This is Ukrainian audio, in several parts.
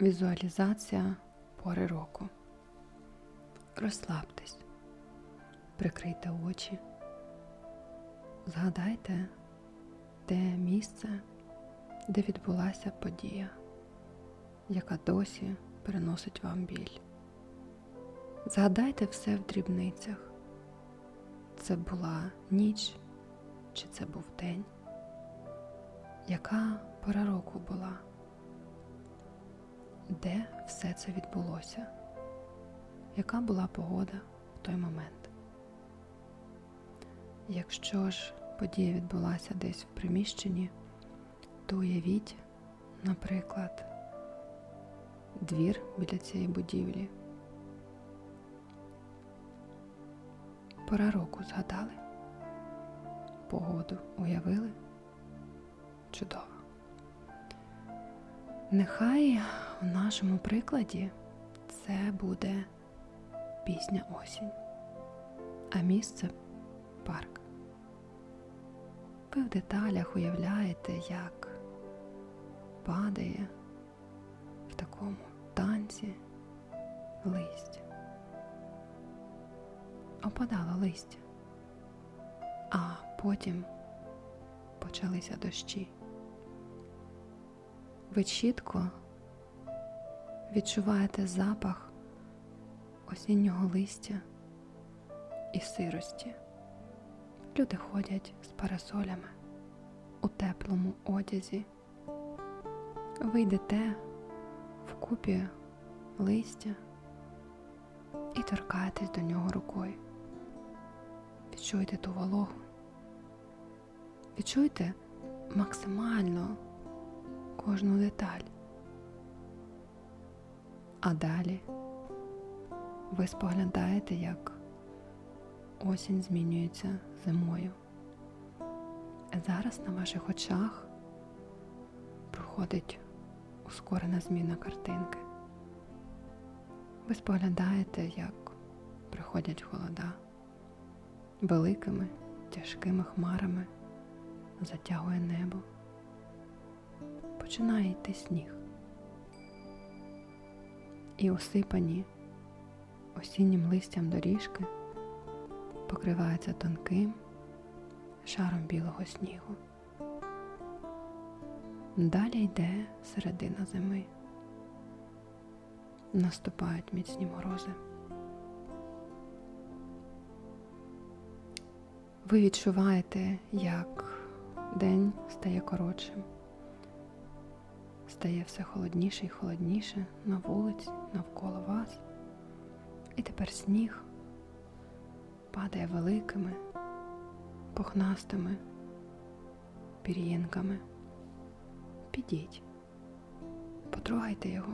Візуалізація пори року. Розслабтесь, прикрийте очі, згадайте те місце, де відбулася подія, яка досі приносить вам біль. Згадайте все в дрібницях. Це була ніч чи це був день? Яка пора року була? Де все це відбулося? Яка була погода в той момент? Якщо ж подія відбулася десь в приміщенні, то уявіть, наприклад, двір біля цієї будівлі. Пора року згадали? Погоду уявили? Чудово. Нехай в нашому прикладі це буде пізня осінь, а місце парк. Ви в деталях уявляєте, як падає в такому танці листя. Опадало листя, а потім почалися дощі. Ви чітко відчуваєте запах осіннього листя і сирості. Люди ходять з парасолями у теплому одязі. Ви йдете вкупі листя і торкаєтесь до нього рукою. Відчуйте ту вологу. Відчуйте максимально кожну деталь. А далі ви споглядаєте, як осінь змінюється зимою. Зараз на ваших очах проходить ускорена зміна картинки. Ви споглядаєте, як приходять холода великими тяжкими хмарами затягує небо починає йти сніг. І осипані осіннім листям доріжки покриваються тонким шаром білого снігу. Далі йде середина зими. Наступають міцні морози. Ви відчуваєте, як день стає коротшим стає все холодніше і холодніше на вулиці, навколо вас. І тепер сніг падає великими, пухнастими пір'їнками. Підіть, потрогайте його,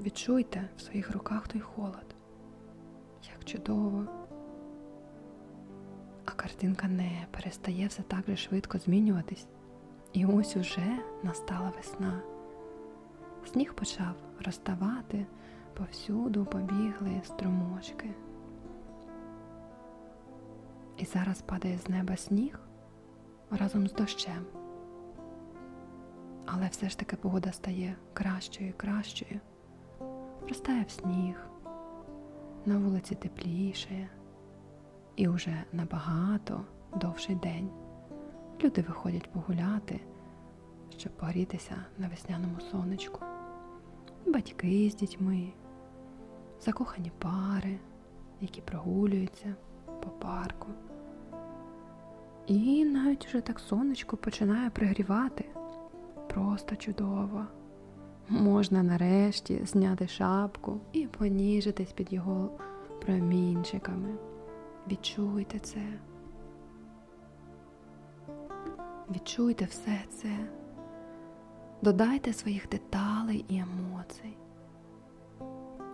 відчуйте в своїх руках той холод. Як чудово. А картинка не перестає все так же швидко змінюватись. І ось уже настала весна. Сніг почав розставати, повсюду побігли струмочки. І зараз падає з неба сніг разом з дощем. Але все ж таки погода стає кращою і кращою. Ростає в сніг, на вулиці теплішає, і уже набагато довший день. Люди виходять погуляти, щоб погрітися на весняному сонечку батьки з дітьми, закохані пари, які прогулюються по парку. І навіть уже так сонечко починає пригрівати. Просто чудово. Можна нарешті зняти шапку і поніжитись під його промінчиками. Відчуйте це. Відчуйте все це. Додайте своїх деталей і емоцій.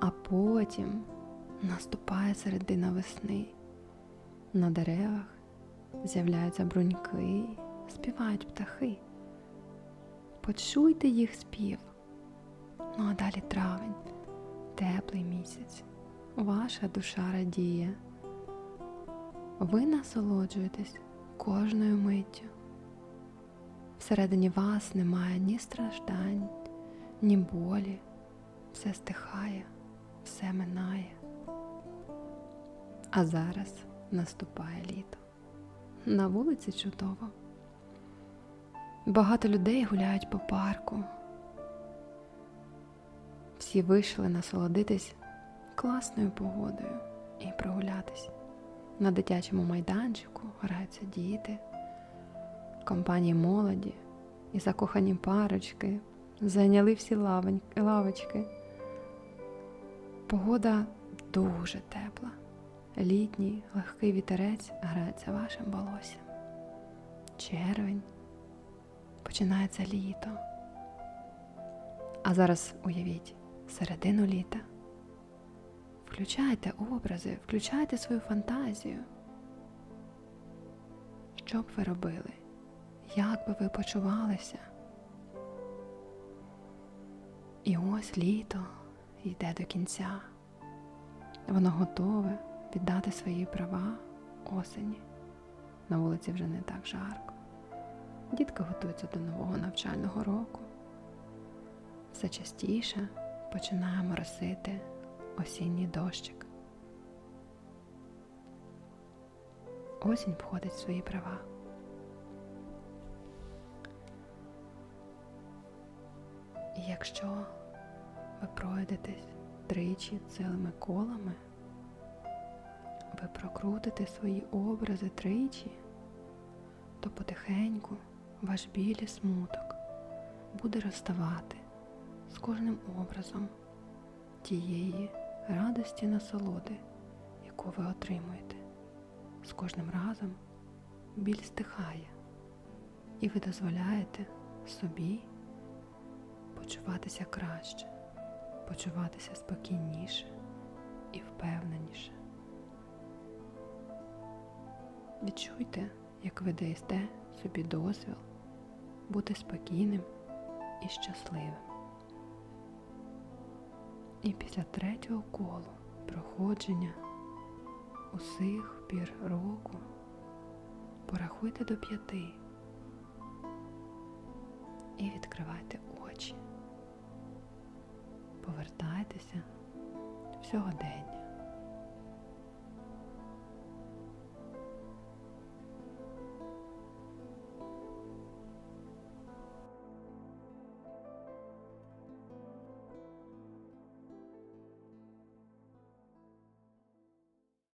А потім наступає середина весни. На деревах з'являються бруньки, співають птахи. Почуйте їх спів. Ну а далі травень, теплий місяць, ваша душа радіє. Ви насолоджуєтесь кожною миттю. Всередині вас немає ні страждань, ні болі, все стихає, все минає. А зараз наступає літо. На вулиці чудово. Багато людей гуляють по парку. Всі вийшли насолодитись класною погодою і прогулятись. На дитячому майданчику граються діти, компанії молоді і закохані парочки зайняли всі лавочки. Погода дуже тепла. Літній легкий вітерець грається вашим волоссям. Червень. Починається літо. А зараз уявіть середину літа. Включайте образи, включайте свою фантазію. Що б ви робили? Як би ви почувалися? І ось літо йде до кінця. Воно готове віддати свої права осені. На вулиці вже не так жарко. Дітки готуються до нового навчального року. Все частіше починає моросити осінній дощик. Осінь входить в свої права. Якщо ви пройдетесь тричі цілими колами, ви прокрутите свої образи тричі, то потихеньку ваш біль смуток буде розставати з кожним образом тієї радості насолоди, яку ви отримуєте. З кожним разом біль стихає, і ви дозволяєте собі почуватися краще, почуватися спокійніше і впевненіше. Відчуйте, як ви даєте собі дозвіл бути спокійним і щасливим. І після третього колу проходження усіх пір року порахуйте до п'яти і відкривайте очі. Повертайтеся всього сьогодення.